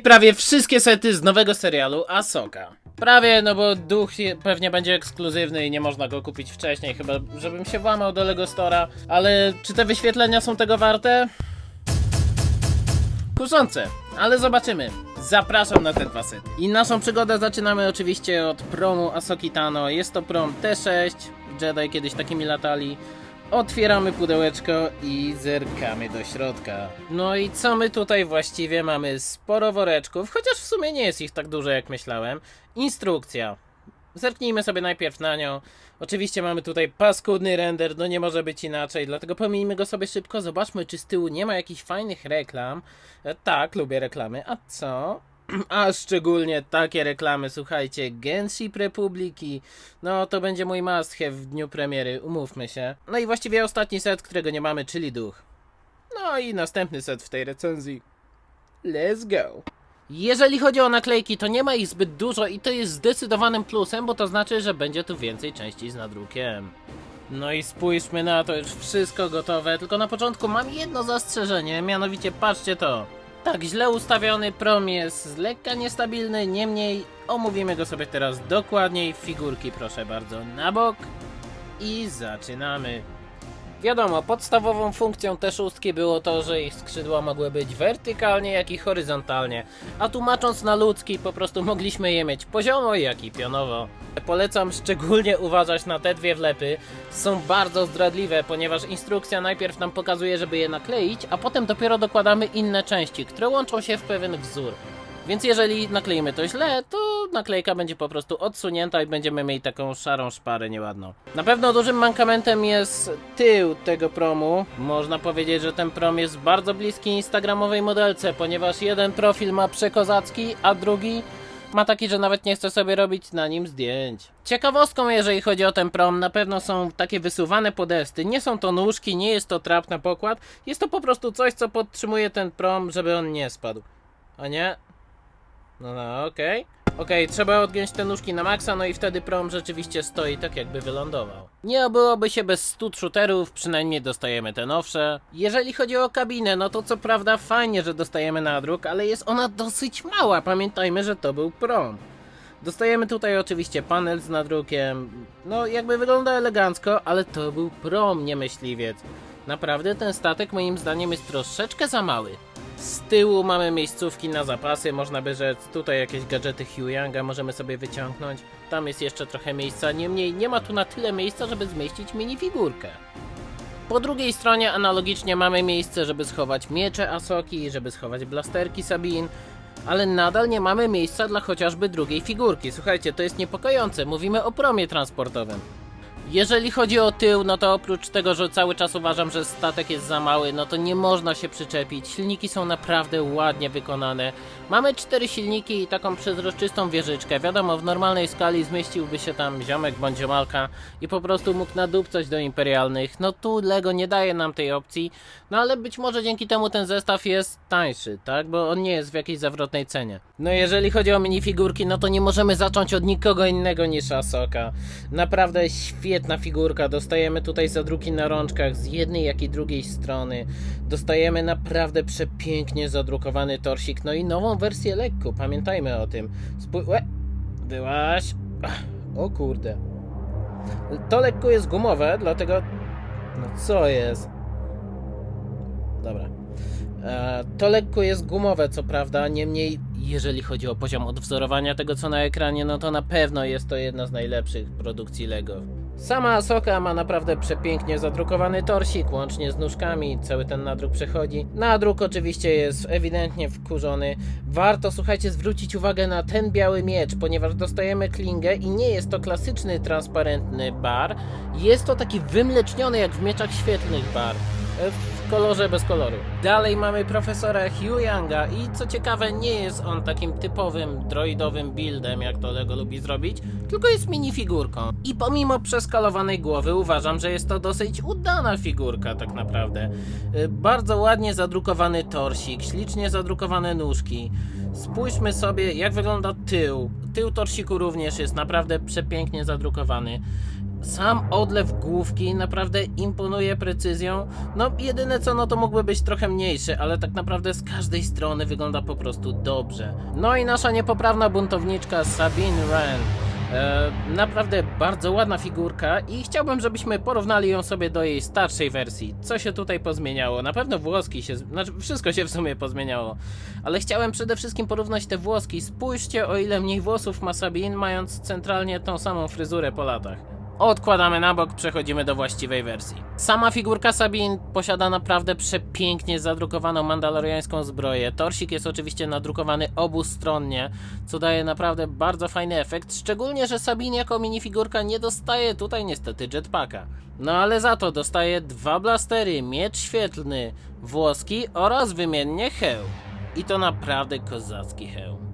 prawie wszystkie sety z nowego serialu Asoka. Prawie, no bo duch pewnie będzie ekskluzywny i nie można go kupić wcześniej, chyba żebym się włamał do Lego Stora. Ale czy te wyświetlenia są tego warte? Kuszące, ale zobaczymy. Zapraszam na te dwa sety. I naszą przygodę zaczynamy oczywiście od promu Asoki Tano. Jest to prom T6, Jedi kiedyś takimi latali. Otwieramy pudełeczko i zerkamy do środka. No i co my tutaj właściwie mamy? Sporo woreczków, chociaż w sumie nie jest ich tak dużo jak myślałem. Instrukcja. Zerknijmy sobie najpierw na nią. Oczywiście mamy tutaj paskudny render, no nie może być inaczej, dlatego pomijmy go sobie szybko. Zobaczmy, czy z tyłu nie ma jakichś fajnych reklam. E, tak, lubię reklamy. A co? A szczególnie takie reklamy, słuchajcie, Genshin Republiki. No to będzie mój must have w dniu premiery, umówmy się. No i właściwie ostatni set, którego nie mamy, czyli duch. No i następny set w tej recenzji. Let's go. Jeżeli chodzi o naklejki, to nie ma ich zbyt dużo i to jest zdecydowanym plusem, bo to znaczy, że będzie tu więcej części z nadrukiem. No i spójrzmy na to, już wszystko gotowe, tylko na początku mam jedno zastrzeżenie, mianowicie patrzcie to. Tak, źle ustawiony prom jest lekka niestabilny, niemniej omówimy go sobie teraz dokładniej. Figurki proszę bardzo na bok i zaczynamy. Wiadomo, podstawową funkcją te szóstki było to, że ich skrzydła mogły być wertykalnie, jak i horyzontalnie, a tłumacząc na ludzki, po prostu mogliśmy je mieć poziomo, jak i pionowo. Polecam szczególnie uważać na te dwie wlepy, są bardzo zdradliwe, ponieważ instrukcja najpierw nam pokazuje, żeby je nakleić, a potem dopiero dokładamy inne części, które łączą się w pewien wzór. Więc jeżeli nakleimy to źle, to naklejka będzie po prostu odsunięta i będziemy mieli taką szarą szparę nieładną. Na pewno dużym mankamentem jest tył tego promu. Można powiedzieć, że ten prom jest bardzo bliski instagramowej modelce, ponieważ jeden profil ma przekozacki, a drugi ma taki, że nawet nie chce sobie robić na nim zdjęć. Ciekawostką, jeżeli chodzi o ten prom, na pewno są takie wysuwane podesty. Nie są to nóżki, nie jest to trap na pokład. Jest to po prostu coś, co podtrzymuje ten prom, żeby on nie spadł. A nie? No, no, okej. Okej, trzeba odgiąć te nóżki na maksa, no i wtedy prom rzeczywiście stoi tak jakby wylądował. Nie obyłoby się bez 100 shooterów, przynajmniej dostajemy te nowsze. Jeżeli chodzi o kabinę, no to co prawda fajnie, że dostajemy nadruk, ale jest ona dosyć mała, pamiętajmy, że to był prom. Dostajemy tutaj oczywiście panel z nadrukiem, no jakby wygląda elegancko, ale to był prom, nie myśliwiec. Naprawdę ten statek moim zdaniem jest troszeczkę za mały. Z tyłu mamy miejscówki na zapasy, można by rzec, tutaj jakieś gadżety Hugh możemy sobie wyciągnąć. Tam jest jeszcze trochę miejsca, niemniej nie ma tu na tyle miejsca, żeby zmieścić minifigurkę. Po drugiej stronie analogicznie mamy miejsce, żeby schować miecze Asoki, żeby schować blasterki Sabin, ale nadal nie mamy miejsca dla chociażby drugiej figurki. Słuchajcie, to jest niepokojące, mówimy o promie transportowym. Jeżeli chodzi o tył, no to oprócz tego, że cały czas uważam, że statek jest za mały, no to nie można się przyczepić. Silniki są naprawdę ładnie wykonane. Mamy cztery silniki i taką przezroczystą wieżyczkę. Wiadomo, w normalnej skali zmieściłby się tam ziomek bądź ziomalka i po prostu mógł nadupcać do imperialnych. No tu Lego nie daje nam tej opcji, no ale być może dzięki temu ten zestaw jest tańszy, tak? Bo on nie jest w jakiejś zawrotnej cenie. No jeżeli chodzi o minifigurki, no to nie możemy zacząć od nikogo innego niż Asoka. Naprawdę świetna figurka. Dostajemy tutaj zadruki na rączkach z jednej jak i drugiej strony. Dostajemy naprawdę przepięknie zadrukowany torsik, no i nową wersję lekku. Pamiętajmy o tym. Spój... Łe! Byłaś... O kurde. To lekko jest gumowe, dlatego... No co jest? Dobra. E, to lekko jest gumowe, co prawda, niemniej jeżeli chodzi o poziom odwzorowania tego, co na ekranie, no to na pewno jest to jedna z najlepszych produkcji LEGO. Sama Asoka ma naprawdę przepięknie zadrukowany torsik, łącznie z nóżkami, cały ten nadruk przechodzi. Nadruk oczywiście jest ewidentnie wkurzony. Warto, słuchajcie, zwrócić uwagę na ten biały miecz, ponieważ dostajemy klingę i nie jest to klasyczny, transparentny bar. Jest to taki wymleczniony, jak w mieczach świetlnych bar w kolorze bez koloru. Dalej mamy profesora Hugh Younga i co ciekawe nie jest on takim typowym droidowym buildem jak to Lego lubi zrobić, tylko jest minifigurką. I pomimo przeskalowanej głowy uważam, że jest to dosyć udana figurka tak naprawdę. Y, Bardzo ładnie zadrukowany torsik, ślicznie zadrukowane nóżki. Spójrzmy sobie jak wygląda tył. Tył torsiku również jest naprawdę przepięknie zadrukowany. Sam odlew główki naprawdę imponuje precyzją. No, jedyne co, no to mógłby być trochę mniejszy, ale tak naprawdę z każdej strony wygląda po prostu dobrze. No i nasza niepoprawna buntowniczka Sabine Wren. E, naprawdę bardzo ładna figurka i chciałbym, żebyśmy porównali ją sobie do jej starszej wersji. Co się tutaj pozmieniało? Na pewno włoski się, znaczy wszystko się w sumie pozmieniało, ale chciałem przede wszystkim porównać te włoski. Spójrzcie o ile mniej włosów ma Sabine, mając centralnie tą samą fryzurę po latach. Odkładamy na bok, przechodzimy do właściwej wersji. Sama figurka Sabine posiada naprawdę przepięknie zadrukowaną mandaloriańską zbroję. Torsik jest oczywiście nadrukowany obustronnie, co daje naprawdę bardzo fajny efekt, szczególnie, że Sabine jako minifigurka nie dostaje tutaj niestety jetpacka. No ale za to dostaje dwa blastery, miecz świetlny, włoski oraz wymiennie hełm. I to naprawdę kozacki hełm.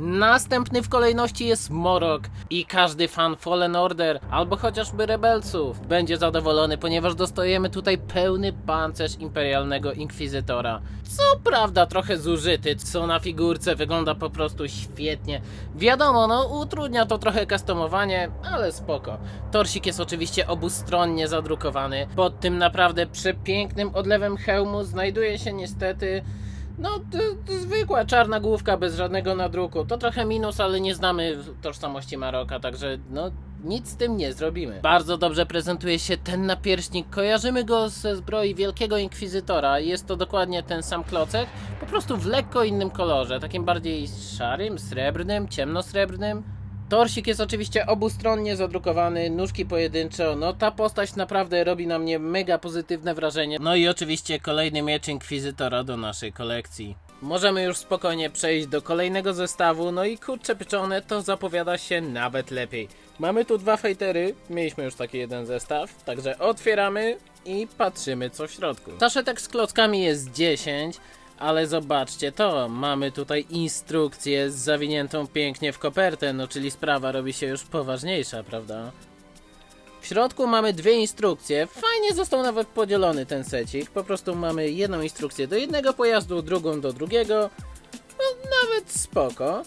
Następny w kolejności jest Morok i każdy fan Fallen Order albo chociażby Rebelsów będzie zadowolony, ponieważ dostajemy tutaj pełny pancerz imperialnego inkwizytora. Co prawda trochę zużyty, co na figurce wygląda po prostu świetnie. Wiadomo, no utrudnia to trochę customowanie, ale spoko. Torsik jest oczywiście obustronnie zadrukowany. Pod tym naprawdę przepięknym odlewem hełmu znajduje się niestety no, to, to zwykła czarna główka bez żadnego nadruku. To trochę minus, ale nie znamy tożsamości Maroka, także no nic z tym nie zrobimy. Bardzo dobrze prezentuje się ten napierśnik. Kojarzymy go ze zbroi Wielkiego Inkwizytora. Jest to dokładnie ten sam klocek, po prostu w lekko innym kolorze, takim bardziej szarym, srebrnym, ciemnosrebrnym. Torsik jest oczywiście obustronnie zadrukowany, nóżki pojedynczo, no ta postać naprawdę robi na mnie mega pozytywne wrażenie. No i oczywiście kolejny miecz Inkwizytora do naszej kolekcji. Możemy już spokojnie przejść do kolejnego zestawu, no i kurczę to zapowiada się nawet lepiej. Mamy tu dwa fajtery, mieliśmy już taki jeden zestaw, także otwieramy i patrzymy co w środku. Taszetek z klockami jest 10, ale zobaczcie to, mamy tutaj instrukcję zawiniętą pięknie w kopertę, no czyli sprawa robi się już poważniejsza, prawda? W środku mamy dwie instrukcje. Fajnie został nawet podzielony ten secik. Po prostu mamy jedną instrukcję do jednego pojazdu, drugą do drugiego. No, nawet spoko.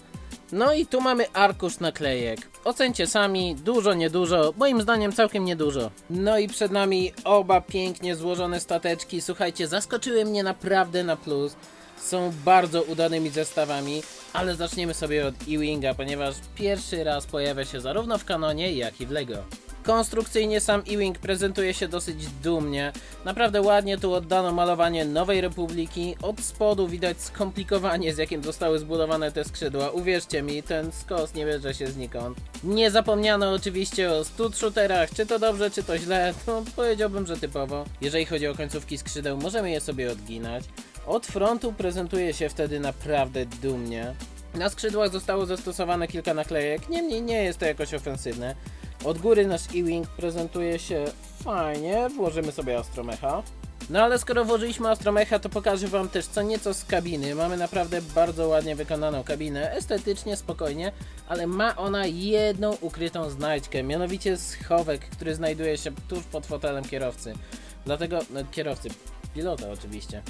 No i tu mamy arkusz naklejek. Ocencie sami, dużo, niedużo. Moim zdaniem całkiem niedużo. No i przed nami oba pięknie złożone stateczki. Słuchajcie, zaskoczyły mnie naprawdę na plus. Są bardzo udanymi zestawami, ale zaczniemy sobie od E-Winga, ponieważ pierwszy raz pojawia się zarówno w kanonie, jak i w LEGO. Konstrukcyjnie sam E-Wing prezentuje się dosyć dumnie. Naprawdę ładnie tu oddano malowanie Nowej Republiki. Od spodu widać skomplikowanie, z jakim zostały zbudowane te skrzydła. Uwierzcie mi, ten skos nie bierze się znikąd. Nie zapomniano oczywiście o stud shooterach. Czy to dobrze, czy to źle? To powiedziałbym, że typowo. Jeżeli chodzi o końcówki skrzydeł, możemy je sobie odginać. Od frontu prezentuje się wtedy naprawdę dumnie. Na skrzydłach zostało zastosowane kilka naklejek, niemniej nie jest to jakoś ofensywne. Od góry nasz E-Wing prezentuje się fajnie, włożymy sobie Astromecha. No ale skoro włożyliśmy Astromecha, to pokażę wam też co nieco z kabiny. Mamy naprawdę bardzo ładnie wykonaną kabinę, estetycznie, spokojnie, ale ma ona jedną ukrytą znajdźkę, mianowicie schowek, który znajduje się tuż pod fotelem kierowcy. Dlatego, no kierowcy, pilota oczywiście.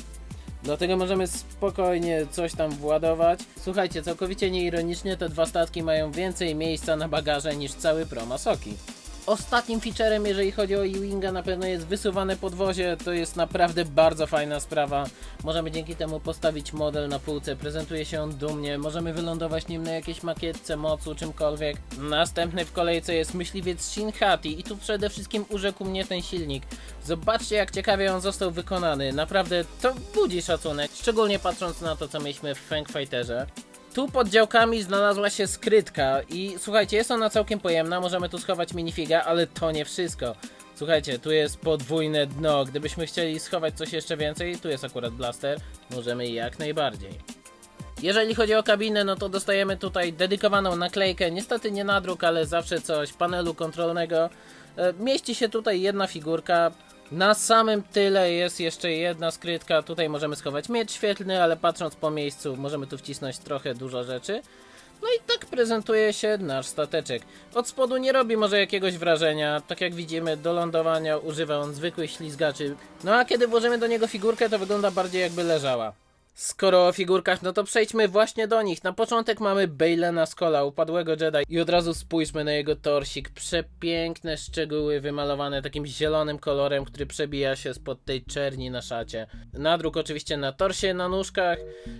Dlatego możemy spokojnie coś tam władować. Słuchajcie, całkowicie nieironicznie te dwa statki mają więcej miejsca na bagaże niż cały Promasoki. Ostatnim featurem, jeżeli chodzi o E-Winga, na pewno jest wysuwane podwozie. To jest naprawdę bardzo fajna sprawa. Możemy dzięki temu postawić model na półce, prezentuje się on dumnie. Możemy wylądować nim na jakiejś makietce, mocu, czymkolwiek. Następny w kolejce jest myśliwiec Shinhati i tu przede wszystkim urzekł mnie ten silnik. Zobaczcie jak ciekawie on został wykonany. Naprawdę to budzi szacunek, szczególnie patrząc na to, co mieliśmy w Fang Fighterze. Tu pod działkami znalazła się skrytka i słuchajcie, jest ona całkiem pojemna, możemy tu schować minifiga, ale to nie wszystko. Słuchajcie, tu jest podwójne dno, gdybyśmy chcieli schować coś jeszcze więcej, tu jest akurat blaster, możemy jak najbardziej. Jeżeli chodzi o kabinę, no to dostajemy tutaj dedykowaną naklejkę, niestety nie nadruk, ale zawsze coś, panelu kontrolnego. E, Mieści się tutaj jedna figurka, na samym tyle jest jeszcze jedna skrytka. Tutaj możemy schować miecz świetlny, ale patrząc po miejscu, możemy tu wcisnąć trochę dużo rzeczy. No i tak prezentuje się nasz stateczek. Od spodu nie robi może jakiegoś wrażenia. Tak jak widzimy, do lądowania używa on zwykłych ślizgaczy. No a kiedy włożymy do niego figurkę, to wygląda bardziej jakby leżała. Skoro o figurkach, no to przejdźmy właśnie do nich. Na początek mamy Bailena Skola, upadłego Jedi i od razu spójrzmy na jego torsik. Przepiękne szczegóły wymalowane takim zielonym kolorem, który przebija się spod tej czerni na szacie. Nadruk oczywiście na torsie, na nóżkach.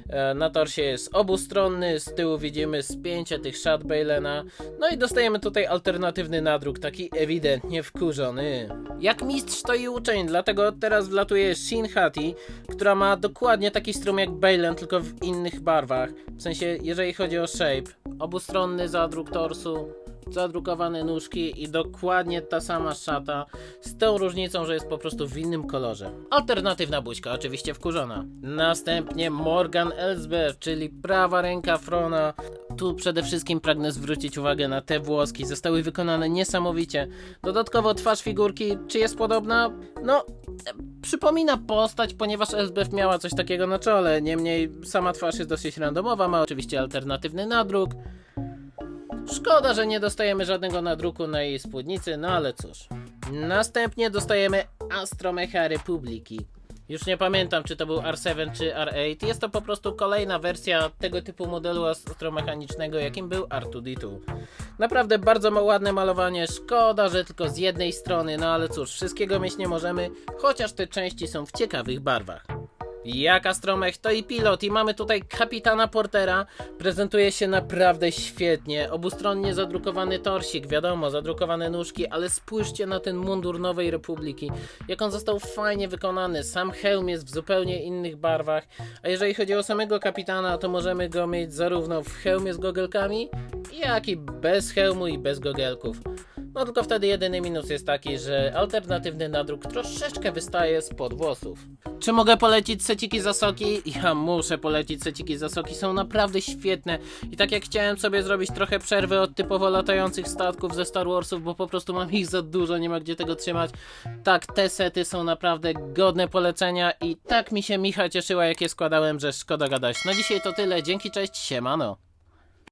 E, Na torsie jest obustronny, z tyłu widzimy spięcie tych szat Bailena. No i dostajemy tutaj alternatywny nadruk, taki ewidentnie wkurzony. Jak mistrz to i uczeń, dlatego teraz wlatuje Shin Hati, która ma dokładnie taki strum jak Balen, tylko w innych barwach. W sensie, jeżeli chodzi o shape. Obustronny zadruk torsu, zadrukowane nóżki i dokładnie ta sama szata, z tą różnicą, że jest po prostu w innym kolorze. Alternatywna buźka, oczywiście wkurzona. Następnie Morgan Elsbeth, czyli prawa ręka Frona. Tu przede wszystkim pragnę zwrócić uwagę na te włoski, zostały wykonane niesamowicie. Dodatkowo twarz figurki, czy jest podobna? No, przypomina postać, ponieważ Elsbeth miała coś takiego na czole. Niemniej sama twarz jest dosyć randomowa, ma oczywiście alternatywny nadruk. Szkoda, że nie dostajemy żadnego nadruku na jej spódnicy, no ale cóż. Następnie dostajemy Astromecha Republiki. Już nie pamiętam, czy to był R7 czy R8. Jest to po prostu kolejna wersja tego typu modelu astromechanicznego, jakim był R2D2. Naprawdę bardzo ładne malowanie. Szkoda, że tylko z jednej strony, no ale cóż, wszystkiego mieć nie możemy, chociaż te części są w ciekawych barwach. Jak Astromech to i pilot i mamy tutaj kapitana Portera. Prezentuje się naprawdę świetnie. Obustronnie zadrukowany torsik, wiadomo, zadrukowane nóżki, ale spójrzcie na ten mundur Nowej Republiki. Jak on został fajnie wykonany. Sam hełm jest w zupełnie innych barwach. A jeżeli chodzi o samego kapitana, to możemy go mieć zarówno w hełmie z gogelkami, jak i bez hełmu i bez gogelków. No tylko wtedy jedyny minus jest taki, że alternatywny nadruk troszeczkę wystaje spod włosów. Czy mogę polecić seciki Zasoki? Ja muszę polecić seciki Zasoki, są naprawdę świetne. I tak jak chciałem sobie zrobić trochę przerwy od typowo latających statków ze Star Warsów, bo po prostu mam ich za dużo, nie ma gdzie tego trzymać. Tak, te sety są naprawdę godne polecenia i tak mi się Micha cieszyła jak je składałem, że szkoda gadać. Na dzisiaj to tyle, dzięki, cześć, siemano.